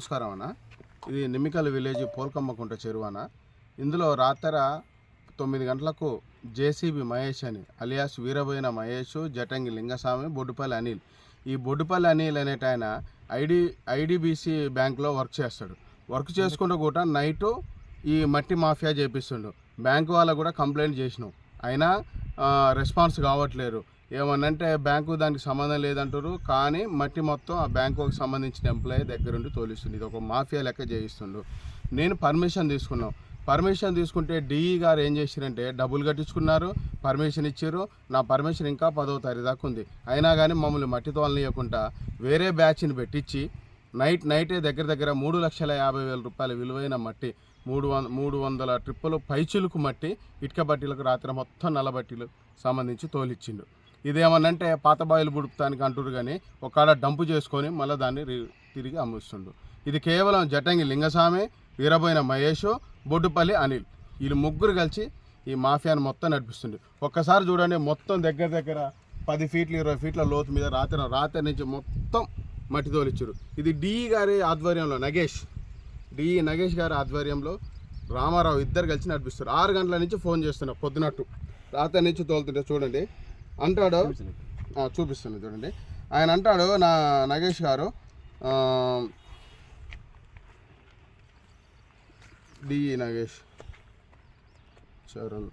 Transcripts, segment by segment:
నమస్కారం అన్న ఇది నిమ్మికల్ విలేజ్ పోల్కమ్మకుంట చెరువు అన్న ఇందులో రాత్ర తొమ్మిది గంటలకు జేసీబీ మహేష్ అని అలియాస్ వీరబోయిన మహేష్ జటంగి లింగస్వామి బొడ్డుపల్లి అనిల్. ఈ బొడ్డుపల్లి అనిల్ అనేట ఆయన ఐడి ఐడిబిసి బ్యాంక్లో వర్క్ చేస్తాడు. వర్క్ చేసుకుంటూ కూడా నైటు ఈ మట్టి మాఫియా చేపిస్తుండు. బ్యాంకు వాళ్ళకు కూడా కంప్లైంట్ చేసినాం. అయినా రెస్పాన్స్ కావట్లేరు ఏమనంటే బ్యాంకు దానికి సంబంధం లేదంటారు కానీ మట్టి మొత్తం ఆ బ్యాంకుకి సంబంధించిన ఎంప్లాయీ దగ్గరుండి తోలిస్తుంది ఇది ఒక మాఫియా లెక్క చేయిస్తుండు. నేను పర్మిషన్ తీసుకున్నాం. పర్మిషన్ తీసుకుంటే డిఈ గారు ఏం చేసిరంటే డబ్బులు కట్టించుకున్నారు పర్మిషన్ ఇచ్చారు నా పర్మిషన్ ఇంకా పదో తారీఖు దాకా ఉంది. అయినా కానీ మమ్మల్ని మట్టి తోలనియకుండా వేరే బ్యాచ్ని పెట్టించి నైట్ నైటే దగ్గర దగ్గర మూడు లక్షల యాభై వేల రూపాయల విలువైన మట్టి మూడు వంద మూడు వందల ట్రిప్పులు పైచులకు మట్టి ఇటుక బట్టీలకు రాత్రి మొత్తం నల్ల బట్టీలు సంబంధించి తోలిచ్చిండు. ఇదేమనంటే పాత బాయిలు బుడుపుతానికి అంటురు కానీ ఒకడ డంపు చేసుకొని మళ్ళీ దాన్ని తిరిగి అమ్ముస్తుండు. ఇది కేవలం జటంగి లింగస్వామి వీరబోయిన మహేష్ బొడ్డుపల్లి అనిల్. వీళ్ళు ముగ్గురు కలిసి ఈ మాఫియాను మొత్తం నడిపిస్తుంది ఒక్కసారి చూడండి మొత్తం దగ్గర దగ్గర పది ఫీట్లు ఇరవై ఫీట్ల లోతు మీద రాత్రి రాత్రి నుంచి మొత్తం మట్టి తోలిచ్చారు ఇది డిఈ గారి ఆధ్వర్యంలో నగేష్. డిఈ నగేష్ గారి ఆధ్వర్యంలో రామారావు ఇద్దరు కలిసి నడిపిస్తారు ఆరు గంటల నుంచి ఫోన్ చేస్తున్నారు పొద్దునట్టు. రాత్రి నుంచి తోలుతుంటే చూడండి అంటాడు? ఆ, చూపిస్తాను చూడండి. ఆయన అంటాడు నా నగేష్ గారు డిఈ నగేష్ చరణ్.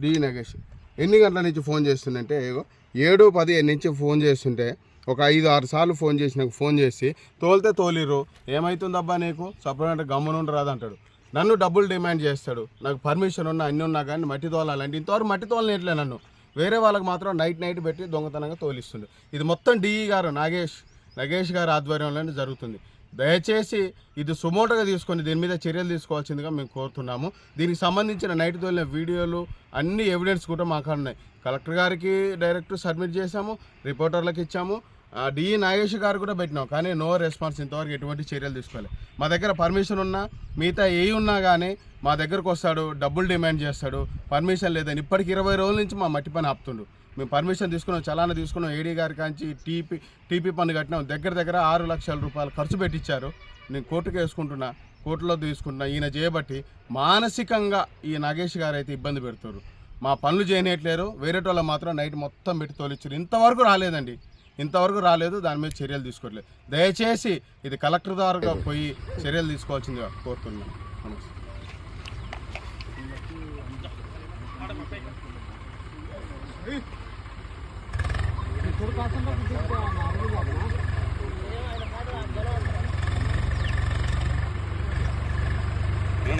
డి నగేష్. ఎన్ని గంటల నుంచి ఫోన్ చేస్తుందంటే ఏడు పది నుంచి ఫోన్ చేస్తుంటే ఒక ఐదు ఆరు సార్లు ఫోన్ చేసి నాకు ఫోన్ చేసి తోలితే తోలిర్రు. ఏమవుతుందబ్బా నీకు? సపరేట్ గమ్మునుండి రాదంటాడు. నన్ను డబ్బులు డిమాండ్ చేస్తాడు. నాకు పర్మిషన్ ఉన్నా అన్నీ ఉన్నా కానీ మట్టి తోలాలంటే ఇంతవరకు మట్టి తోలనేట్లే నన్ను. వేరే వాళ్ళకి మాత్రం నైట్ నైట్ పెట్టి దొంగతనంగా తోలిస్తుండు. ఇది మొత్తం డిఈ గారు నాగేష్. నగేష్ గారి ఆధ్వర్యంలోనే జరుగుతుంది. దయచేసి ఇది సుమోటగా తీసుకొని దీని మీద చర్యలు తీసుకోవాల్సిందిగా మేము కోరుతున్నాము. దీనికి సంబంధించిన నైట్ తోలిన వీడియోలు అన్ని ఎవిడెన్స్ కూడా మాకు ఉన్నాయి కలెక్టర్ గారికి డైరెక్ట్ సబ్మిట్ చేశాము రిపోర్టర్లకు ఇచ్చాము. డి నాగేష్ గారు కూడా పెట్టినాం. కానీ నో రెస్పాన్స్. ఇంతవరకు ఎటువంటి చర్యలు తీసుకోవాలి మా దగ్గర పర్మిషన్ ఉన్నా మిగతా ఏ ఉన్నా కానీ మా దగ్గరకు వస్తాడు డబ్బులు డిమాండ్ చేస్తాడు. పర్మిషన్ లేదని ఇప్పటికి ఇరవై రోజుల నుంచి మా మట్టి పని ఆపుతుండు. మేము పర్మిషన్ తీసుకున్నాం చలానా తీసుకున్నాం ఏడీ గారి కాంచి టీపీ టీపీ పన్ను కట్టినాం. దగ్గర దగ్గర ఆరు లక్షల రూపాయలు ఖర్చు పెట్టించారు నేను కోర్టుకు వేసుకుంటున్నా కోర్టులో తీసుకుంటున్నా ఈయన చేయబట్టి మానసికంగా ఈ నాగేష్ గారు అయితే ఇబ్బంది పెడుతున్నారు మా పనులు చేయనట్లేరు వేరే వాళ్ళు మాత్రం నైట్ మొత్తం పెట్టి తోలిచ్చారు ఇంతవరకు రాలేదండి. ఇంతవరకు రాలేదు దాని మీద చర్యలు తీసుకోవట్లేదు. దయచేసి ఇది కలెక్టర్ ద్వారా పోయి చర్యలు తీసుకోవాల్సిందిగా కోరుతున్నాను నమస్తే.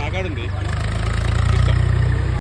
నాకాడుంది